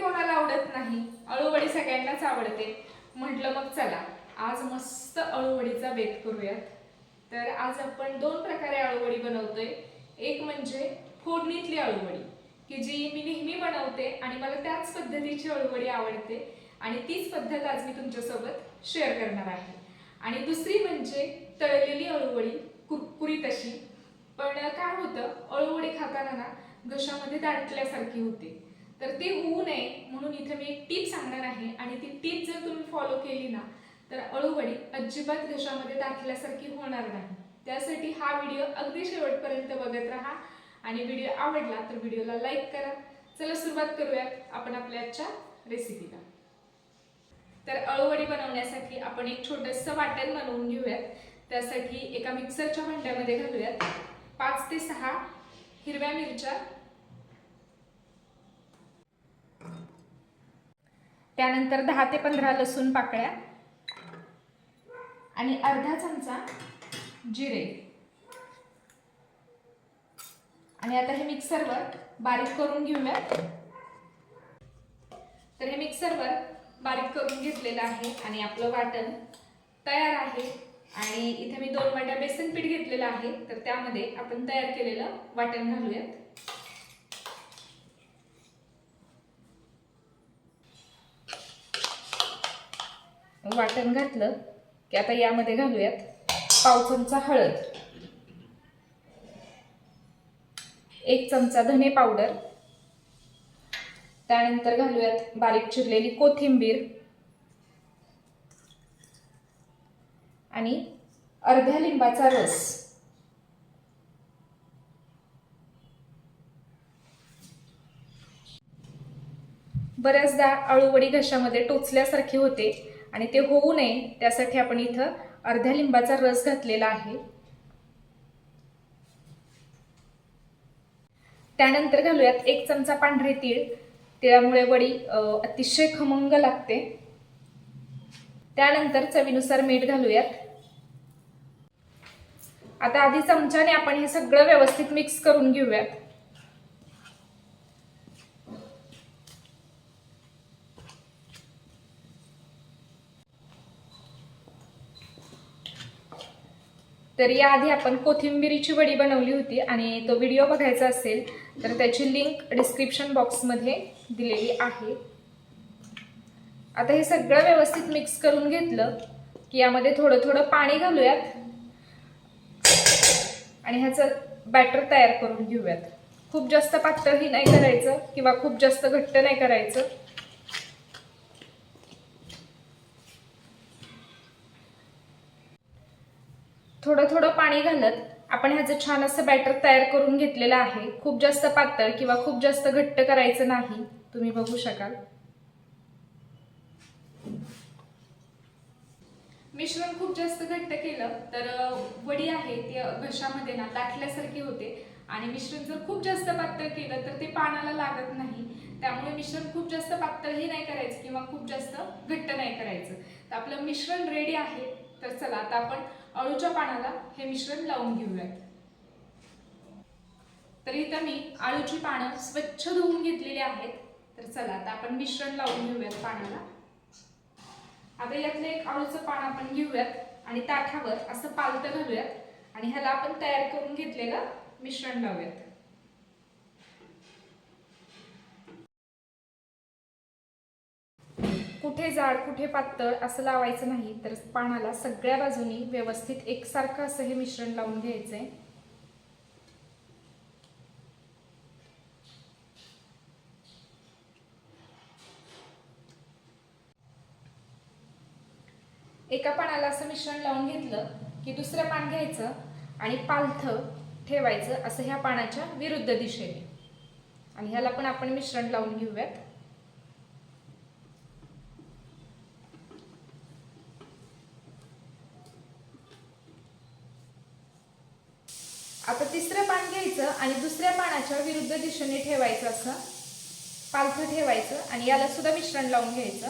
कोणाला आवडत नाही. अळूवडी सगळ्यांनाच आवडते. म्हटलं मग चला. आज मस्त अळूवडीचा बेत करूयात. तर आज आपण दोन प्रकारे अळूवडी बनवतोय. एक म्हणजे फोडणीतली अळूवडी की जी मी नेहमी बनवते आणि मला त्याच पद्धतीची अळूवडी आवडते. आणि तीच पद्धत आज मी तुमच्यासोबत शेअर करणार आहे. आणि दुसरी म्हणजे तळलेली अळूवडी कुरकुरीत अशी. पण काय होतं अळूवडी खाताना ना घशामध्ये दाटल्यासारखी होते. तर ते होऊ नये म्हणून इथे मी एक टीप सांगणार आहे. आणि ती टीप जर तुम्ही फॉलो केली ना तर अळूवडी अजिबात घशामध्ये दाखल्यासारखी होणार नाही. त्यासाठी हा व्हिडिओ अगदी शेवटपर्यंत बघत राहा. आणि व्हिडिओ आवडला तर व्हिडिओला लाईक करा. चला सुरुवात करूयात आपण आपल्या आजच्या रेसिपीला तर अळूवडी बनवण्यासाठी आपण एक छोटंसं वाटण बनवून घेऊयात. त्यासाठी एका मिक्सरच्या भांड्यामध्ये घालूयात पाच ते सहा हिरव्या मिरच्या त्यानंतर दहा ते पंधरा लसूण पाकळ्या आणि अर्धा चमचा जिरे. आणि आता हे मिक्सरवर बारीक करून घेऊयात. तर हे मिक्सरवर बारीक करून घेतलेलं आहे आणि आपलं वाटण तयार आहे. आणि इथे मी दोन वाट्या बेसन पीठ घेतलेलं आहे. तर त्यामध्ये आपण तयार केलेलं वाटण घालूयात. वाटण घातलं की आता यामध्ये घालूयात पाव चमचा हळद. एक चमचा धने पावडर. त्यानंतर घालूयात बारीक चिरलेली कोथिंबीर. आणि अर्ध्या लिंबाचा रस. बऱ्याचदा अळूवडी घशामध्ये टोचल्यासारखी होते. आणि ते होऊ नये त्यासाठी आपण इथं अर्ध्या लिंबाचा रस घातलेला आहे. त्यानंतर घालूयात एक चमचा पांढरे तीळ. तिळामुळे वडी अतिशय खमंग लागते. त्यानंतर चवीनुसार मीठ घालूयात. आता आधी चमच्याने आपण हे सगळं व्यवस्थित मिक्स करून घेऊयात. तर याआधी आपण कोथिंबिरीची वडी बनवली होती आणि तो व्हिडिओ बघायचा असेल तर त्याची लिंक डिस्क्रिप्शन बॉक्समध्ये दिलेली आहे. आता हे सगळं व्यवस्थित मिक्स करून घेतलं की यामध्ये थोडं थोडं पाणी घालूयात. आणि ह्याचं बॅटर तयार करून घेऊयात. खूप जास्त पातळही नाही करायचं किंवा खूप जास्त घट्ट नाही करायचं. थोडं थोडं पाणी घालत आपण ह्याचं छान असं बॅटर तयार करून घेतलेलं आहे. खूप जास्त पातळ किंवा खूप जास्त घट्ट करायचं नाही. तुम्ही बघू शकाल. मिश्रण खूप जास्त घट्ट केलं तर वडी आहे ती घशामध्ये ना दाटल्यासारखी होते. आणि मिश्रण जर खूप जास्त पातळ केलं तर ते पानाला लागत नाही. त्यामुळे मिश्रण खूप जास्त पातळही नाही करायचं किंवा खूप जास्त घट्ट नाही करायचं. तर आपलं मिश्रण रेडी आहे. तर चला आता आपण अळूच्या पानाला हे मिश्रण लावून घेऊयात. तर इथं मी आळूची पानं स्वच्छ धुवून घेतलेली आहेत. तर चला आता आपण मिश्रण लावून घेऊयात पानाला. आता यातलं एक आळूचं पान आपण घेऊयात आणि ताठावर असं पालतं घालूयात. आणि ह्याला आपण तयार करून घेतलेलं मिश्रण लावूयात. कुठे जाड कुठे पातळ असं लावायचं नाही तर पानाला सगळ्या बाजूनी व्यवस्थित एकसारखं असं हे मिश्रण लावून घ्यायचंय. एका पानाला असं मिश्रण लावून घेतलं की दुसरं पान घ्यायचं आणि पालथ ठेवायचं असं ह्या पानाच्या विरुद्ध दिशेने. आणि ह्याला पण आपण मिश्रण लावून घेऊयात. आता तिसरं पान घ्यायचं आणि दुसऱ्या पानाच्या विरुद्ध दिशेने ठेवायचं असं. पालथं ठेवायचं आणि याला सुद्धा मिश्रण लावून घ्यायचं.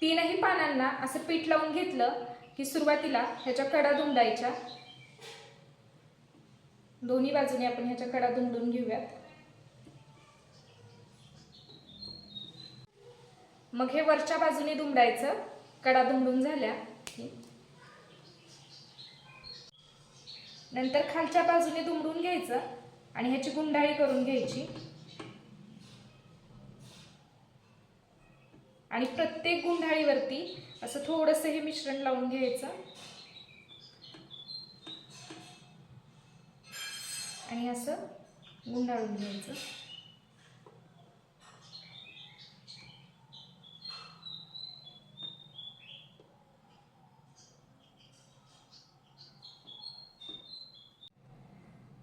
तीनही पानांना असं पीठ लावून घेतलं की सुरुवातीला ह्याच्या कडा दुमडायच्या. दोन्ही बाजूने आपण ह्याच्या कडा धुंडून घेऊयात. मग हे वरच्या बाजूने दुमडायचं. कडा दुमडून झाल्या. नंतर खालच्या बाजूने दुमडून घ्यायचं आणि ह्याची गुंडाळी करून घ्यायची. आणि प्रत्येक गुंडाळीवरती असं थोडंसं हे मिश्रण लावून घ्यायचं. आणि असं गुंडाळून घ्यायचं.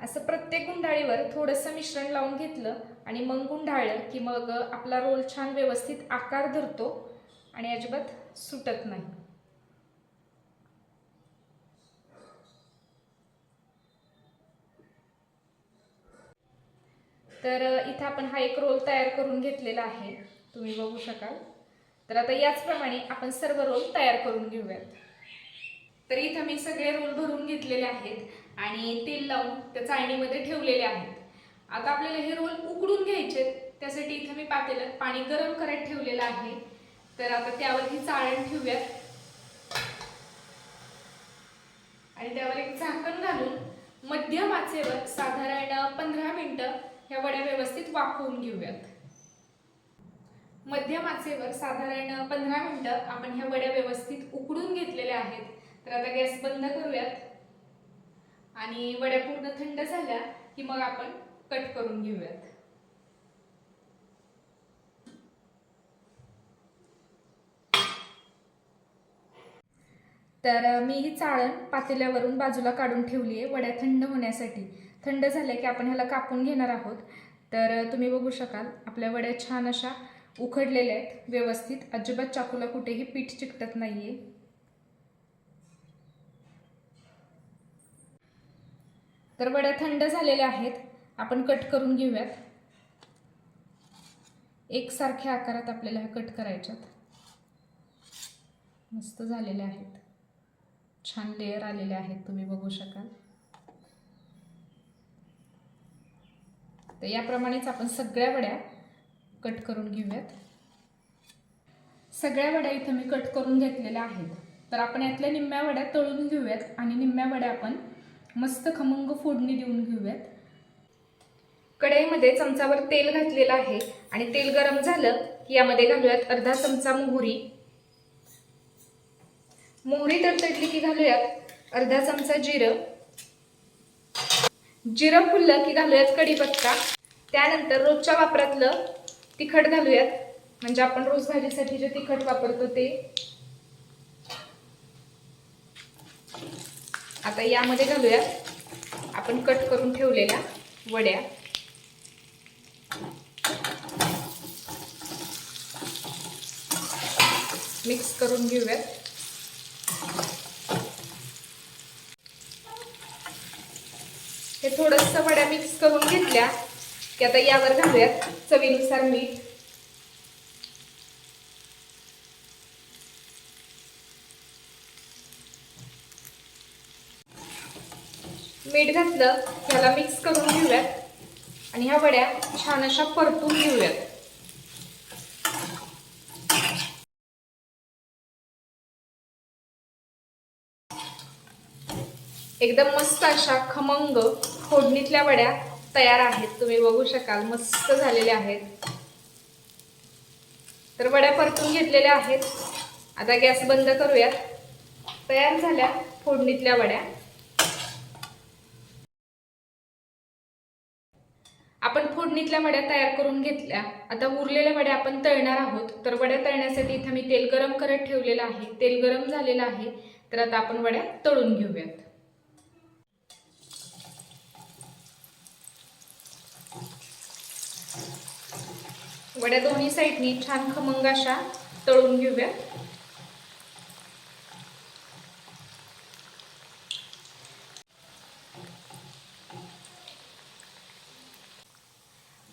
असं प्रत्येक गुंडाळीवर थोडंसं मिश्रण लावून घेतलं आणि मग गुंडाळलं की मग आपला रोल छान व्यवस्थित आकार धरतो आणि अजिबात सुटत नाही. तर इथं आपण हा एक रोल तयार करून घेतलेला आहे. तुम्ही बघू शकाल. तर आता याचप्रमाणे आपण सर्व रोल तयार करून घेऊयात. तर इथं मी सगळे रोल भरून घेतलेले आहेत. आणि तेल लावून त्या चाळणीमध्ये ठेवलेले आहेत. आता आपल्याला हे रोल उकडून घ्यायचे त्यासाठी इथं मी पातेल्यात पाणी गरम करत ठेवलेलं आहे. तर आता त्यावर ही चाळण ठेवूयात. आणि त्यावर एक झाकण घालून मध्यम आचेवर साधारण पंधरा मिनटं ह्या वड्या व्यवस्थित वाफवून घेऊयात. मध्यम आचेवर साधारण पंधरा मिनटं आपण ह्या वड्या व्यवस्थित उकडून घेतलेल्या आहेत. तर आता गॅस बंद करूयात. आणि वड्या पूर्ण थंड झाल्या की मग आपण कट करून घेऊयात. तर मी ही चाळण पातेल्यावरून बाजूला काढून ठेवली आहे वड्या थंड होण्यासाठी. थंड झाल्या की आपण ह्याला कापून घेणार आहोत. तर तुम्ही बघू शकाल आपल्या वड्या छान अशा उखडलेल्या आहेत. व्यवस्थित अजिबात चाकूला कुठेही पीठ चिकटत नाहीये. तर वड्या थंड झालेल्या आहेत. आपण कट करून घेऊयात. एकसारख्या आकारात आपल्याला ह्या कट करायच्यात. मस्त झालेल्या आहेत. छान लेअर आलेले आहेत. तुम्ही बघू शकाल. तर याप्रमाणेच आपण सगळ्या वड्या कट करून घेऊयात. सगळ्या वड्या इथं मी कट करून घेतलेल्या आहेत. तर आपण यातल्या निम्म्या वड्या तळून घेऊयात आणि निम्म्या वड्या आपण मस्त खमंग फोडणी देऊन घेऊयात. कढईमध्ये चमचावर तेल घातलेलं आहे आणि तेल गरम झालं की यामध्ये घालूयात अर्धा चमचा मोहरी. मोहरी तडतडली की घालूयात अर्धा चमचा जिरं. जिरं फुललं की घालूयात कढीपत्ता. त्यानंतर रोजच्या वापरातलं तिखट घालूयात. म्हणजे आपण रोज भाजीसाठी जे तिखट वापरतो ते. आता यामध्ये घालूयात आपण कट करून ठेवलेल्या वड्या. मिक्स करून घेऊयात हे थोडंसं वड्या मिक्स करून घेतल्या की आता यावर घालूयात चवीनुसार मीठ. मीठ घातलं ह्याला मिक्स करून घेऊयात. आणि ह्या वड्या छान अशा परतून घेऊयात. एकदम मस्त अशा खमंग फोडणीतल्या वड्या तयार आहेत. तुम्ही बघू शकाल मस्त झालेल्या आहेत. तर वड्या परतून घेतलेल्या आहेत. आता गॅस बंद करूयात. तयार झाल्या फोडणीतल्या वड्या आपण फोडणीतल्या वड्या तयार करून घेतल्या. आता उरलेल्या वड्या आपण तळणार आहोत. तर वड्या तळण्यासाठी इथं मी तेल गरम करत ठेवलेलं आहे. तेल गरम झालेलं आहे. तर आता आपण वड्या तळून घेऊयात. वड्या दोन्ही साईडनी छान खमंग अशा तळून घेऊयात.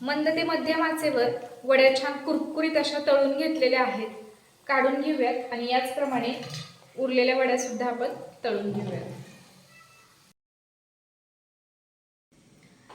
मंद ते मध्यम आचेवर वड्या छान कुरकुरीत अशा तळून घेतलेल्या आहेत. काढून घेऊयात आणि याचप्रमाणे उरलेल्या वड्या सुद्धा आपण तळून घेऊयात.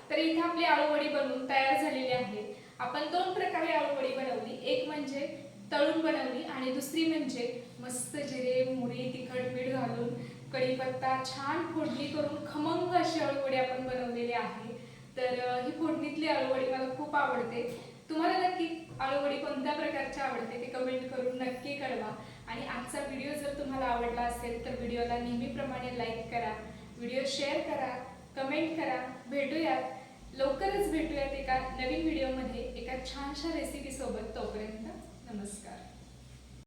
तर इथे आपली आळूवडी बनवून तयार झालेली आहे. आपण दोन प्रकारे आळूवडी बनवली. एक म्हणजे तळून बनवली आणि दुसरी म्हणजे मस्त जिरे मोहरी तिखट मीठ घालून कढीपत्ता छान फोडणी करून खमंग अशी आळूवडी आपण बनवलेली आहे. तर ही फोडणीतली आळूवडी मला खूप आवडते. तुम्हाला नक्की आळूवडी कोणत्या प्रकारची आवडते ते कमेंट करून नक्की कळवा. आणि आजचा व्हिडिओ जर तुम्हाला आवडला असेल तर व्हिडिओला नेहमीप्रमाणे लाईक करा व्हिडिओ शेअर करा कमेंट करा. भेटूयात. लवकरच भेटूयात एका नवीन व्हिडिओमध्ये एका छानशा रेसिपीसोबत तोपर्यंत नमस्कार.